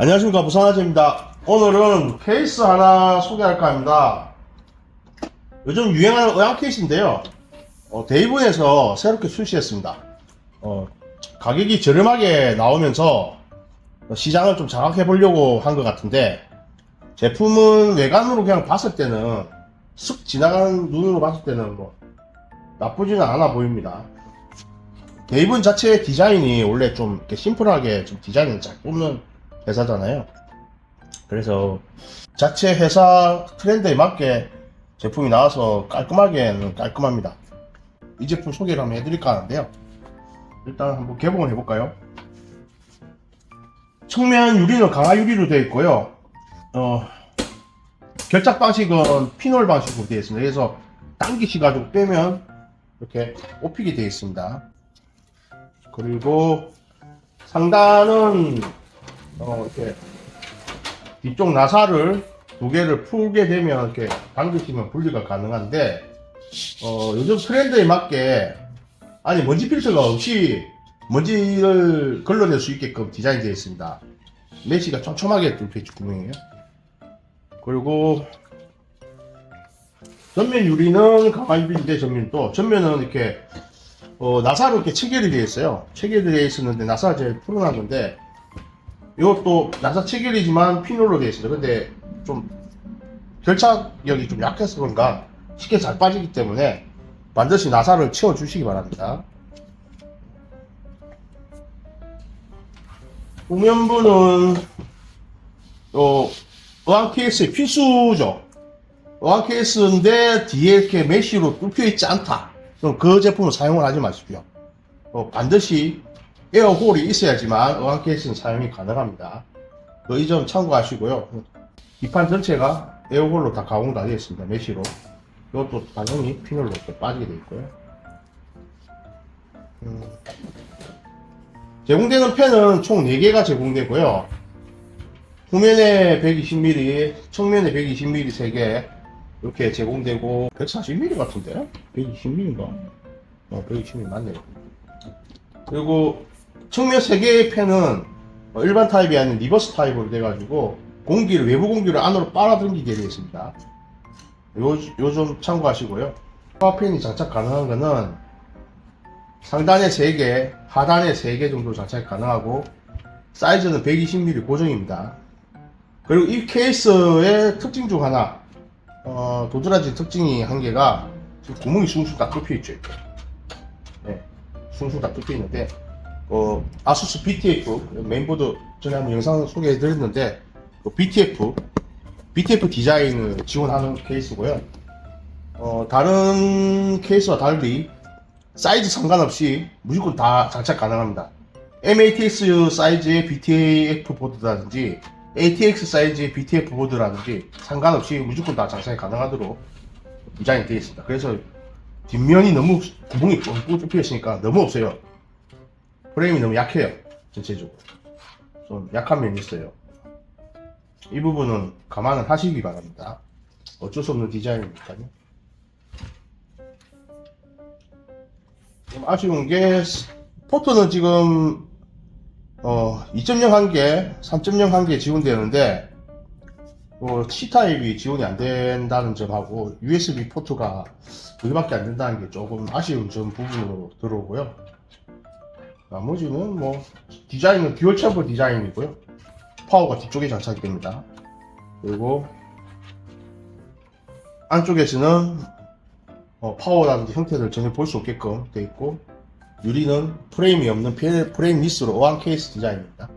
안녕하십니까. 부산아재입니다. 오늘은 케이스 하나 소개할까 합니다. 요즘 유행하는 의학 케이스인데요. 어, 데이븐에서 새롭게 출시했습니다. 어, 가격이 저렴하게 나오면서 시장을 좀 장악해 보려고 한 것 같은데 제품은 외관으로 그냥 봤을 때는 쓱 지나가는 눈으로 봤을 때는 뭐 나쁘지는 않아 보입니다. 데이븐 자체의 디자인이 원래 좀 이렇게 심플하게 좀 디자인을 잘 뽑는 회사잖아요. 그래서 자체 회사 트렌드에 맞게 제품이 나와서 깔끔하게는 깔끔합니다. 이 제품 소개를 한번 해드릴까 하는데요. 일단 한번 개봉을 해볼까요? 측면 유리는 강화 유리로 되어 있고요. 어, 결착 방식은 피놀 방식으로 되어 있습니다. 그래서 당기시가지고 빼면 이렇게 뽑히게 되어 있습니다. 그리고 상단은 어, 이렇게 뒤쪽 나사를 두 개를 풀게 되면 이렇게 당기시면 분리가 가능한데 어, 요즘 트렌드에 맞게 아니 먼지 필터가 없이 먼지를 걸러낼 수 있게끔 디자인되어 있습니다. 메시가 촘촘하게 뚫려 있죠 구멍이에요. 그리고 전면 유리는 강화 유리인데 전면도 전면은 이렇게 어, 나사로 이렇게 체결이 되어 있어요. 체결이 되어 있었는데 나사가 제일 풀어난 건데 이것도 나사 체결이지만 피놀로 되어 있습니다. 근데 좀 결착력이 좀 약해서 그런가 쉽게 잘 빠지기 때문에 반드시 나사를 채워 주시기 바랍니다. 후면부는 어, 어항 케이스의 필수죠. 어항 케이스인데 뒤에 이렇게 메쉬로 뚫혀 있지 않다. 그럼 그 제품을 사용을 하지 마십시오. 어, 반드시 에어홀이 있어야지만 어항 케이스는 사용이 가능합니다. 그 이 점 참고하시고요. 이판 전체가 에어홀로 다 가공 다 되어 있습니다. 메쉬로. 이것도 당연히 피널로 빠지게 되어 있고요. 음. 제공되는 펜은 총 4개가 제공되고요. 후면에 120mm, 측면에 120mm 3개 이렇게 제공되고 140mm 같은데? 120mm인가? 어, 120mm 맞네요. 그리고 측면 3개의 펜은 어, 일반 타입이 아닌 리버스 타입으로 돼가지고 공기를 외부 공기를 안으로 빨아들이게 되어 있습니다. 요좀 참고하시고요. 파워펜이 장착 가능한 거는 상단에 3개, 하단에 3개 정도 장착 가능하고 사이즈는 120mm 고정입니다. 그리고 이 케이스의 특징 중 하나 어, 도드라지 특징이 한 개가 구멍이 숭숭 다 뚫혀 있죠. 네, 숭숭 다 뚫혀 있는데 어, 아수스 BTF 메인보드 전에 한번 영상 소개해 드렸는데 그 BTF BTF 디자인을 지원하는 케이스고요. 어, 다른 케이스와 달리 사이즈 상관없이 무조건 다 장착 가능합니다. MATX 사이즈의 BTF 보드라든지 ATX 사이즈의 BTF 보드라든지 상관없이 무조건 다 장착이 가능하도록 디자인이 되어 있습니다. 그래서 뒷면이 너무 구멍이 뻥뻥 뚫혀 있으니까 너무 없어요. 프레임이 너무 약해요. 전체적으로. 좀 약한 면이 있어요. 이 부분은 감안을 하시기 바랍니다. 어쩔 수 없는 디자인이니까요. 좀 아쉬운 게 포트는 지금 어, 2.0 한 개, 3.0 한 개 지원되는데 어, C타입이 지원이 안 된다는 점하고 USB 포트가 두 개밖에 안 된다는 게 조금 아쉬운 점 부분으로 들어오고요. 나머지는 뭐 디자인은 듀얼 챔버 디자인이고요. 파워가 뒤쪽에 장착이 됩니다. 그리고 안쪽에서는 어, 파워라든지 형태를 전혀 볼 수 없게끔 되어 있고 유리는 프레임이 없는 피- 프레임 리스로 어항 케이스 디자인입니다.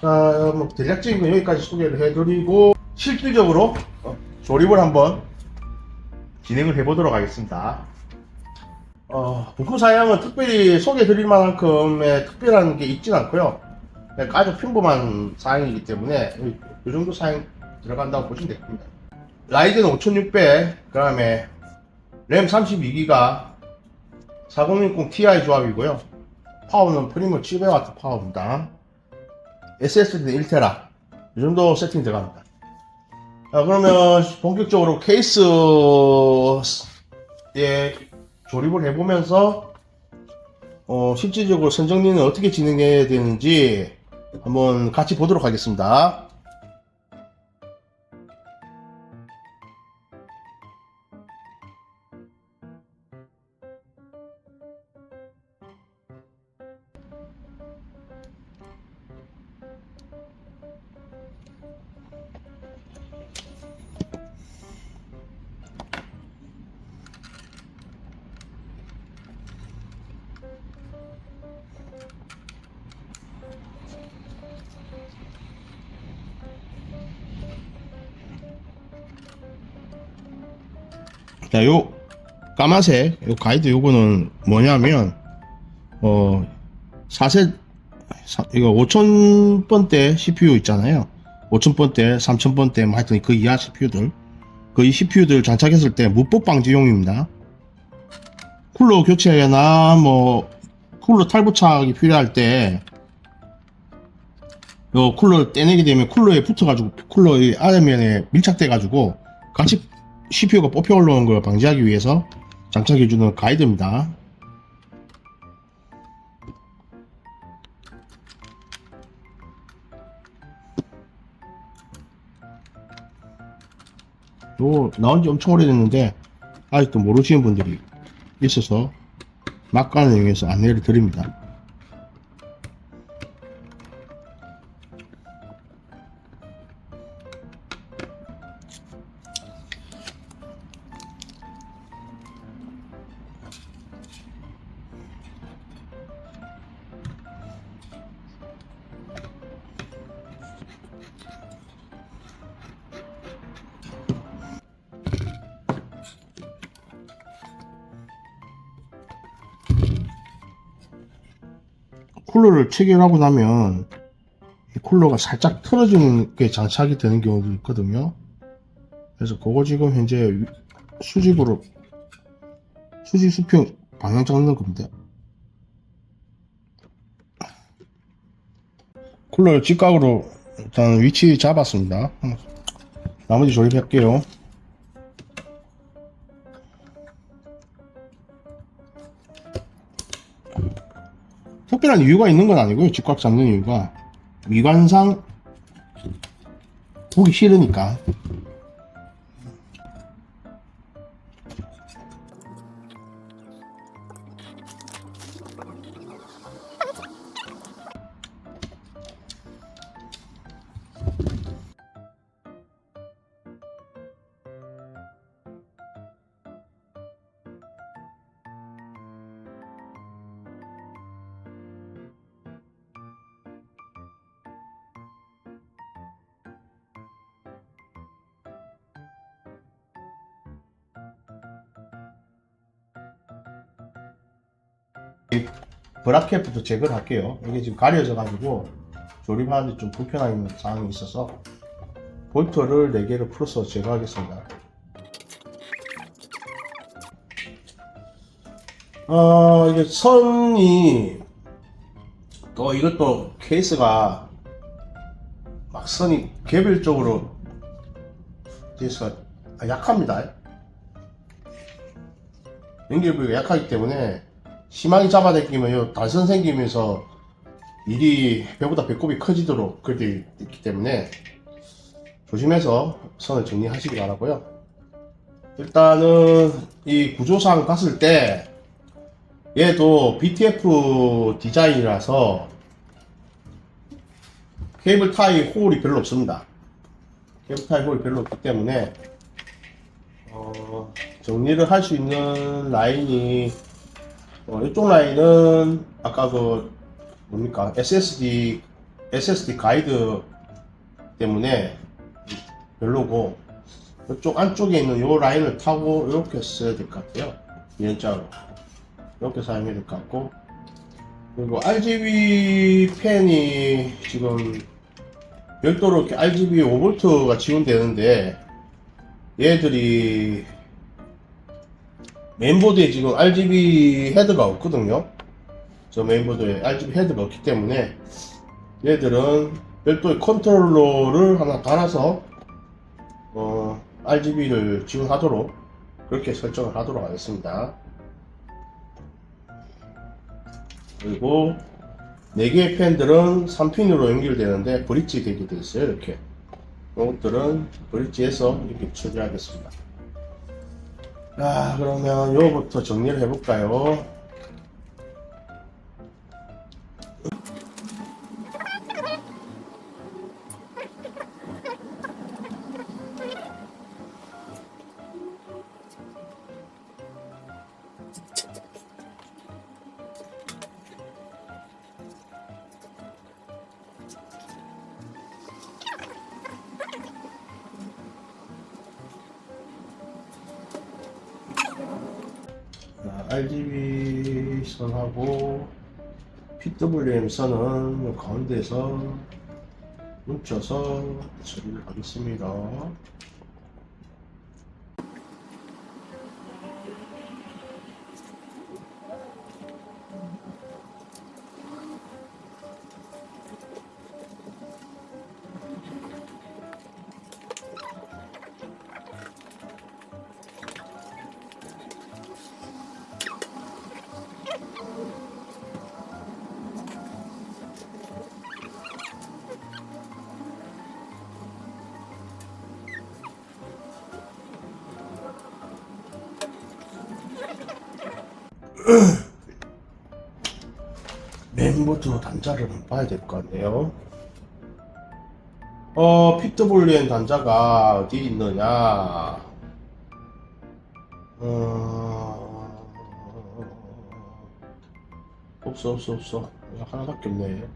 자, 뭐 대략적인 건 여기까지 소개를 해드리고 실질적으로 어, 조립을 한번 진행을 해보도록 하겠습니다. 어, 부품 사양은 특별히 소개해드릴 만큼의 특별한 게 있진 않고요. 그냥 아주 평범한 사양이기 때문에 이, 이 정도 사양 들어간다고 보시면 됩니다. 라이젠 5600, 그 다음에 램 32기가 4060 Ti 조합이고요. 파워는 프리모 700W 파워입니다. SSD는 1테라. 이 정도 세팅 들어갑니다. 자, 그러면 본격적으로 케이스에 조립을 해보면서 어, 실질적으로 선정리는 어떻게 진행해야 되는지 한번 같이 보도록 하겠습니다. 자, 요 까만색 요 가이드 요거는 뭐냐면 어 4세 사- 이거 5,000번대 CPU 있잖아요. 5,000번대, 3,000번대 뭐 하여튼 그 이하 CPU들 그 이 CPU들 장착했을 때 무법 방지용입니다. 쿨러 교체나 뭐 쿨러 탈부착이 필요할 때 요 쿨러 떼내게 되면 쿨러에 붙어가지고 쿨러의 아래면에 밀착돼가지고 같이 CPU가 뽑혀 올라오는 걸 방지하기 위해서 장착해주는 가이드입니다. 요 나온 지 엄청 오래됐는데 아직도 모르시는 분들이 있어서 막간을 이용해서 안내를 드립니다. 체결하고 나면 이 쿨러가 살짝 틀어지는 게 장착이 되는 경우도 있거든요. 그래서 그거 지금 현재 위- 수직으로 수직 수평 방향 잡는 겁니다. 쿨러를 직각으로 일단 위치 잡았습니다. 나머지 조립할게요. 특별한 이유가 있는 건 아니고요. 직각 잡는 이유가 미관상 보기 싫으니까. 브라켓부터 제거를 할게요. 이게 지금 가려져 가지고 조립하는데 좀 불편한 상황이 있어서 볼트를 4개를 풀어서 제거하겠습니다. 어, 이게 선이 또 이것도 케이스가 막 선이 개별적으로 케이스가 약합니다. 연결 부위가 약하기 때문에 심하게 잡아당기면 요 단선 생기면서 일이 배보다 배꼽이 커지도록 그렇게 있기 때문에 조심해서 선을 정리하시기 바라고요. 일단은 이 구조상 봤을 때 얘도 BTF 디자인이라서 케이블 타이 홀이 별로 없습니다. 케이블 타이 홀이 별로 없기 때문에 어, 정리를 할 수 있는 라인이 어, 이쪽 라인은 아까 그 뭡니까? SSD SSD 가이드 때문에 별로고 이쪽 안쪽에 있는 요 라인을 타고 이렇게 써야 될 것 같아요. 연자로. 이렇게 사용해야 될 것 같고. 그리고 RGB 팬이 지금 별도로 이렇게 RGB 5V가 지원되는데 얘들이 메인보드에 지금 RGB 헤드가 없거든요. 저 메인보드에 RGB 헤드가 없기 때문에 얘들은 별도의 컨트롤러를 하나 달아서 어, RGB를 지원하도록 그렇게 설정을 하도록 하겠습니다. 그리고 4개의 팬들은 3핀으로 연결되는데 브릿지 돼 있어요 이렇게 이것들은 브릿지에서 이렇게 처리하겠습니다 자 그러면 요거부터 정리를 해볼까요 PWM 선은 가운데서 뭉쳐서 처리를 하겠습니다. 맨부터 단자를 한번 봐야 될 것 같네요. 어, PWM 단자가 어디 있느냐? 어... 없어, 없어, 없어. 하나밖에 없네.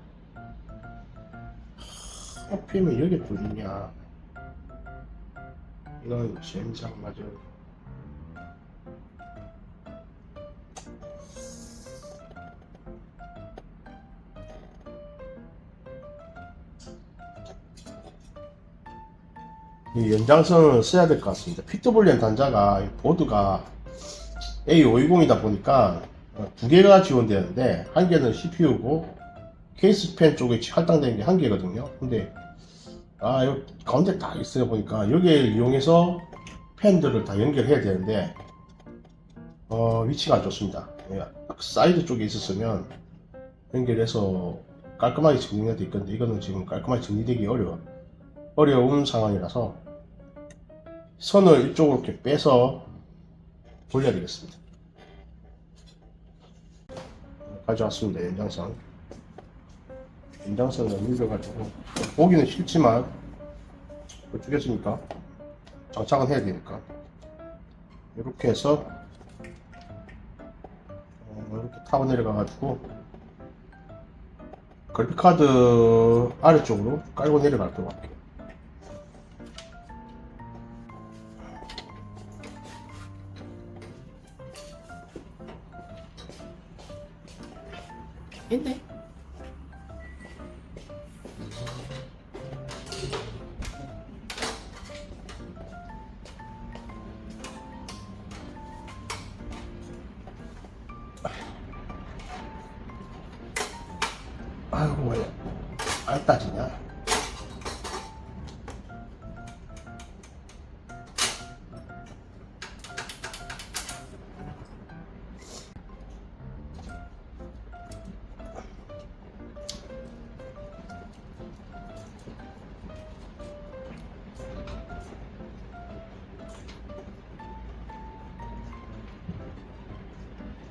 하필이면 여기 뚫리냐? 이런 젠장 맞아. 이 연장선을 써야 될 것 같습니다. PWM 단자가 이 보드가 A520이다 보니까 어, 두 개가 지원되는데 한 개는 CPU고 케이스 펜 쪽에 할당되는 게 한 개거든요. 근데 아, 요 가운데 딱 있어요 보니까 여기를 이용해서 펜들을 다 연결해야 되는데 어, 위치가 안 좋습니다. 예, 사이드 쪽에 있었으면 연결해서 깔끔하게 정리가 돼 있건데 이거는 지금 깔끔하게 정리되기 어려워 어려운 상황이라서 선을 이쪽으로 이렇게 빼서 돌려야 되겠습니다. 가져왔습니다 연장선. 연장선을 밀려가지고 보기는 싫지만 어쩌겠습니까? 장착은 해야 되니까 이렇게 해서 어, 이렇게 타고 내려가가지고 그래픽카드 아래쪽으로 깔고 내려가도록 할게요. 있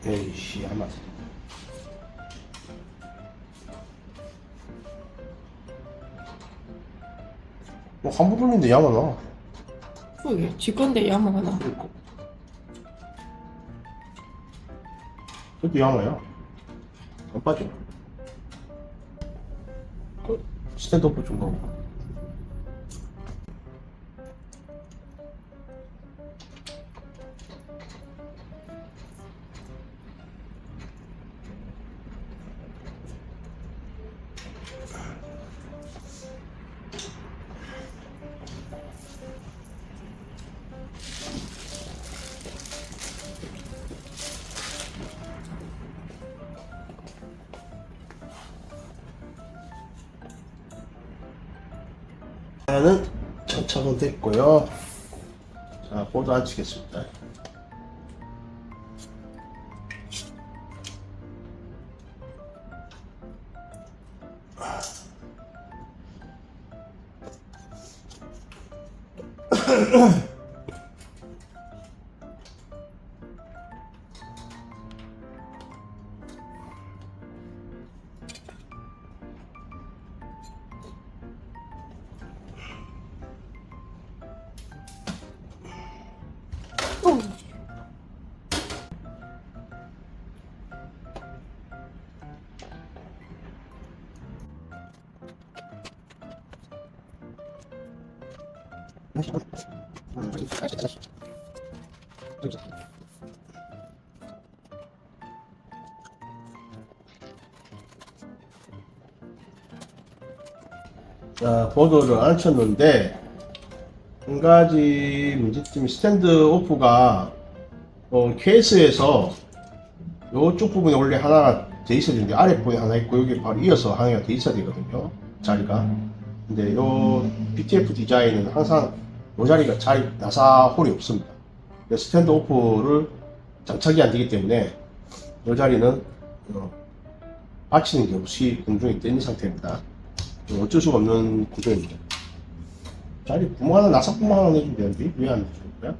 에이씨 아마 뭐 한부 돌린데 야만 와. 그게 지 건데 야마가 나. 그러니까. 그래도 야마야. 안 빠져. 그 스탠드업 좀 가고. 하나는 장착은 됐고요. 자, 보드 앉히겠습니다. 자, 보드를 안 쳤는데, 한 가지 문제점이 스탠드 오프가, 어, 케이스에서 요쪽 부분에 원래 하나가 돼 있어야 되는데, 아래 부분에 하나 있고, 여기 바로 이어서 하나가 돼 있어야 되거든요. 자리가. 근데 요 BTF 디자인은 항상 요 자리가 자리, 나사 홀이 없습니다. 스탠드 오프를 장착이 안 되기 때문에 요 자리는 어, 받치는 게 없이 공중에 떼는 상태입니다. 어쩔 수가 없는 구조입니다. 자리 구멍 하나 나사 구멍 하나 내주면 되는데 왜 안 내주는 거야?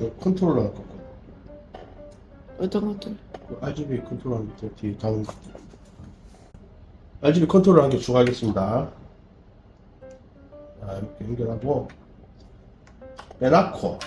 저 컨트롤러 할 거고 어떤 것들? RGB 컨트롤 하는 게 뒤에 다른 거 RGB 컨트롤 하는 게 추가하겠습니다. 자, 이렇게 연결하고 빼놨고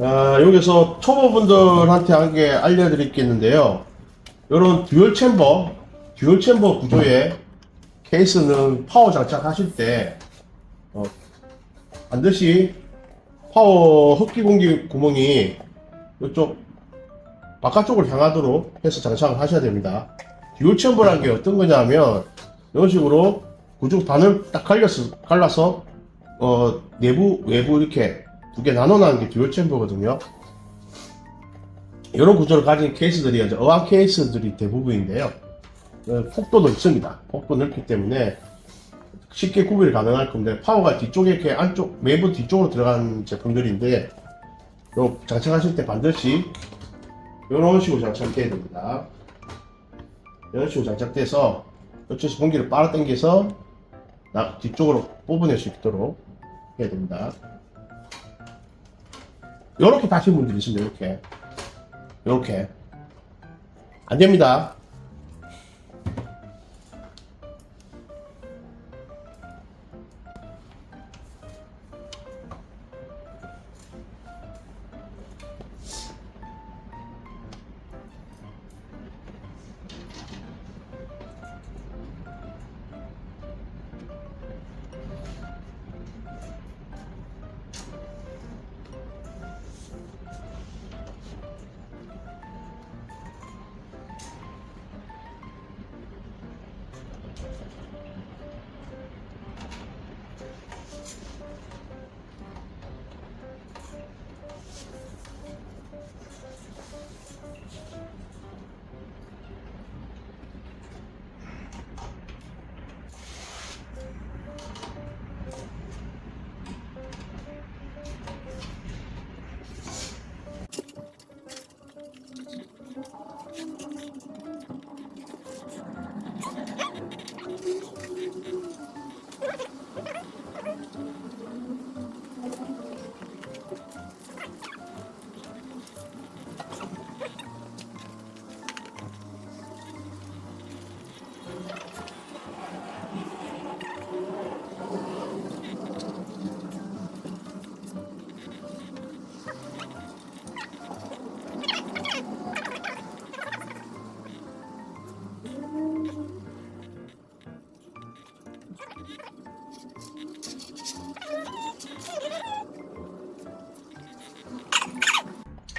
아, 여기서 초보분들한테 한 개 알려드리겠는데요. 이런 듀얼 챔버, 듀얼 챔버 구조의 케이스는 파워 장착하실 때, 어, 반드시 파워 흡기 공기 구멍이 이쪽 바깥쪽으로 향하도록 해서 장착을 하셔야 됩니다. 듀얼 챔버라는 게 어떤 거냐면 이런 식으로 구조 반을 딱 갈려서, 갈라서 어, 내부 외부 이렇게 두 개 나눠놓은 게 듀얼 챔버거든요. 이런 구조를 가진 케이스들이 이제 어항 케이스들이 대부분인데요. 어, 폭도도 있습니다. 폭도 넓기 때문에 쉽게 구별이 가능할 건데 파워가 뒤쪽에 이렇게 안쪽 외부 뒤쪽으로 들어간 제품들인데 요 장착하실 때 반드시 이런 식으로 장착해야 됩니다. 이런 식으로 장착돼서 이쪽에서 공기를 빨아당겨서 나- 뒤쪽으로 뽑아낼 수 있도록 해야 됩니다. 이렇게 다신 분들이 있습니다. 이렇게 이렇게 안 됩니다.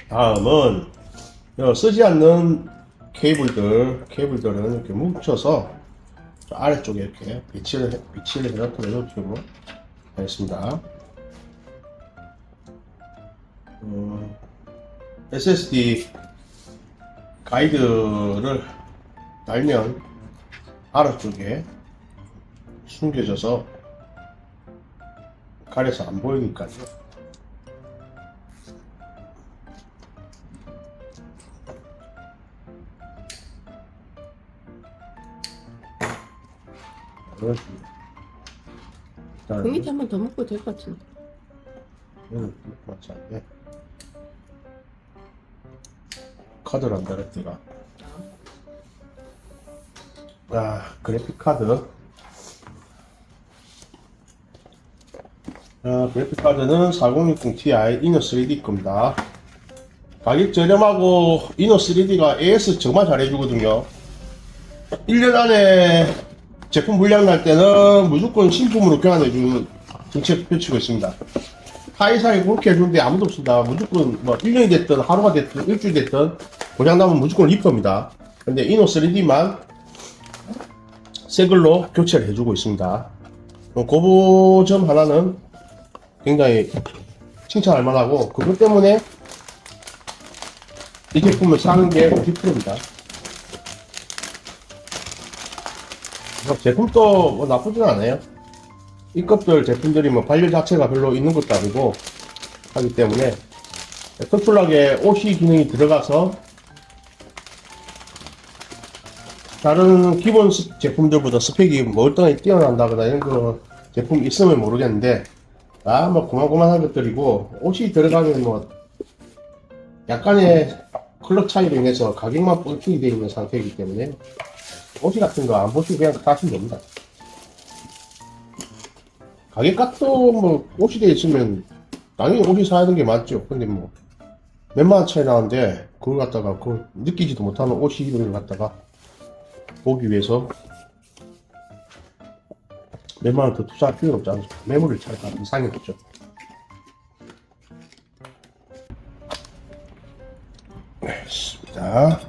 다음은 요 쓰지 않는 케이블들, 케이블들은 이렇게 뭉쳐서 저 아래쪽에 이렇게 비치를, 해- 비치를 해놓고 이런 식으로 하겠습니다. 음, SSD 가이드를 달면 아래쪽에 숨겨져서 가려서 안 보이니까요. 식으로. 일단 그 밑에 한번 더 먹고 될 것 같은데. 이건 맞지 않네. 카드를 안 달았더라. 아, 그래픽 카드. 아, 그래픽 카드는 4060 Ti 이너 3D 겁니다. 가격 저렴하고 이너 3D가 AS 정말 잘해주거든요. 1년 안에 제품 불량 날 때는 무조건 신품으로 교환해주는 정책 펼치고 있습니다. 타이사에 그렇게 해주는데 아무도 없습니다. 무조건 뭐 1년이 됐든 하루가 됐든 일주일 됐든 고장나면 무조건 리퍼입니다. 근데 이노 3D만 새 걸로 교체를 해주고 있습니다. 어, 그점 하나는 굉장히 칭찬할 만하고 그것 때문에 이 제품을 사는 게 50%입니다. 제품도 뭐 나쁘진 않아요. 이 것들 제품들이 뭐 발열 자체가 별로 있는 것도 아니고 하기 때문에 특출나게 OC 기능이 들어가서 다른 기본 스- 제품들보다 스펙이 뭐 멀쩡히 뛰어난다거나 이런 거 제품 있으면 모르겠는데 아뭐 고만고만한 것들이고 OC 들어가면 뭐 약간의 클럭 차이로 인해서 가격만 뻥튀기 되어 있는 상태이기 때문에 옷이 같은 거 안 보시고 그냥 사시면 됩니다. 가게 값도 뭐 옷이 돼 있으면 당연히 옷이 사야 되는 게 맞죠. 근데 뭐 몇만 원 차이 나는데 그걸 갖다가 그 느끼지도 못하는 옷이 이걸 갖다가 보기 위해서 몇만 원 더 투자할 필요 없지 않습니까? 매물을 차니까 이상이 없죠. 알겠습니다.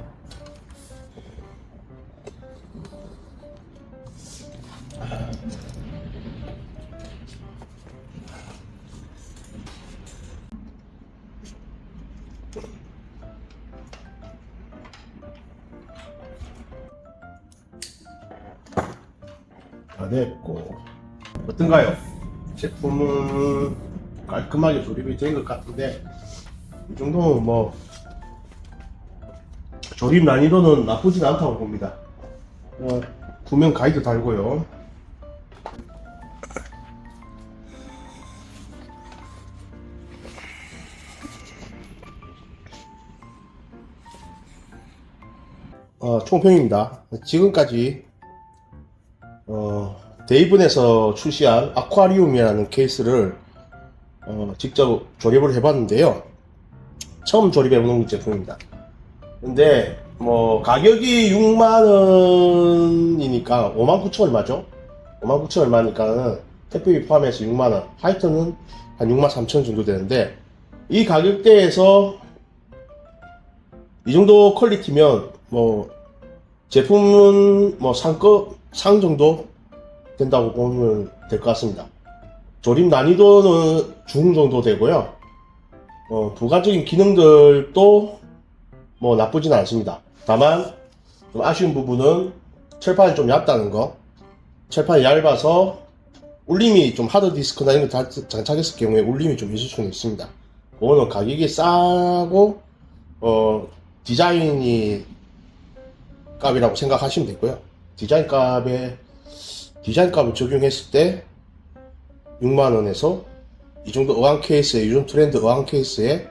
다 됐고 어떤가요? 제품은 깔끔하게 조립이 된 것 같은데 이 정도면 뭐 조립 난이도는 나쁘진 않다고 봅니다. 어, 구명 가이드 달고요. 어, 총평입니다. 지금까지 어, 데이븐에서 출시한 아쿠아리움이라는 케이스를 어, 직접 조립을 해봤는데요. 처음 조립해보는 제품입니다. 근데 뭐 가격이 6만 원이니까 5만 9천 얼마죠? 5만 9천 얼마니까는 택배비 포함해서 6만 원. 화이트는 한 6만 3천 정도 되는데 이 가격대에서 이 정도 퀄리티면 뭐 제품은 뭐 상급 상 정도 된다고 보면 될 것 같습니다. 조립 난이도는 중 정도 되고요. 어, 부가적인 기능들도 뭐 나쁘진 않습니다. 다만 좀 아쉬운 부분은 철판이 좀 얇다는 거. 철판이 얇아서 울림이 좀 하드 디스크나 이런 거 다- 장착했을 경우에 울림이 좀 있을 수는 있습니다. 그거는 가격이 싸고 어, 디자인이 값이라고 생각하시면 되고요. 디자인 값에 디자인 값을 적용했을 때 6만 원에서 이 정도 어항 케이스에 요즘 트렌드 어항 케이스에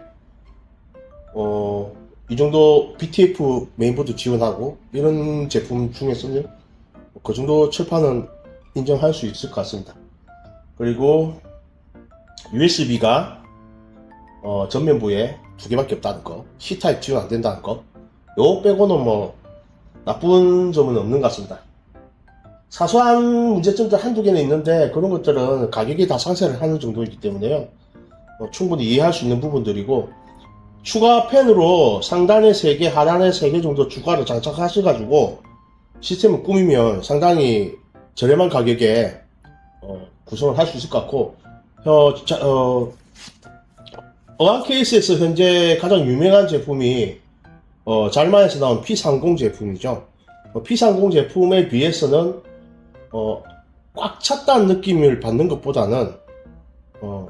어, 이 정도 BTF 메인보드 지원하고 이런 제품 중에서는 그 정도 철판은 인정할 수 있을 것 같습니다. 그리고 USB가 어, 전면부에 두 개밖에 없다는 거, C타입 지원 안 된다는 거, 요 빼고는 뭐 나쁜 점은 없는 것 같습니다. 사소한 문제점들 한두 개는 있는데 그런 것들은 가격이 다 상세를 하는 정도이기 때문에요. 어, 충분히 이해할 수 있는 부분들이고 추가 펜으로 상단에 3개, 하단에 3개 정도 추가로 장착하셔가지고 시스템을 꾸미면 상당히 저렴한 가격에 어, 구성을 할 수 있을 것 같고 어, 자, 어, 어항 케이스에서 현재 가장 유명한 제품이 어, 잘마에서 나온 P30 제품이죠. 어, P30 제품에 비해서는 어, 꽉 찼다는 느낌을 받는 것보다는 어,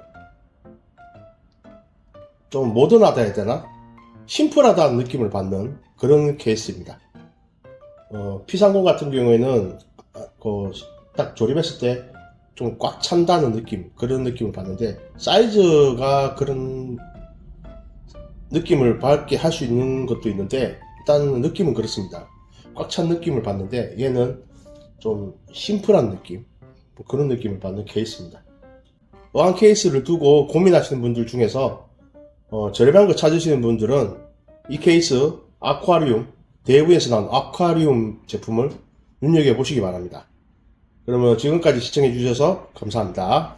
좀 모던하다 해야 되나? 심플하다는 느낌을 받는 그런 케이스입니다. 어, P30 같은 경우에는 아, 그, 딱 조립했을 때 좀 꽉 찬다는 느낌, 그런 느낌을 받는데, 사이즈가 그런 느낌을 받게 할 수 있는 것도 있는데, 일단 느낌은 그렇습니다. 꽉 찬 느낌을 받는데, 얘는 좀 심플한 느낌, 뭐 그런 느낌을 받는 케이스입니다. 어항 케이스를 두고 고민하시는 분들 중에서 어, 저렴한 거 찾으시는 분들은 이 케이스 아쿠아리움 대부에서 나온 아쿠아리움 제품을 눈여겨보시기 바랍니다. 그러면 지금까지 시청해 주셔서 감사합니다.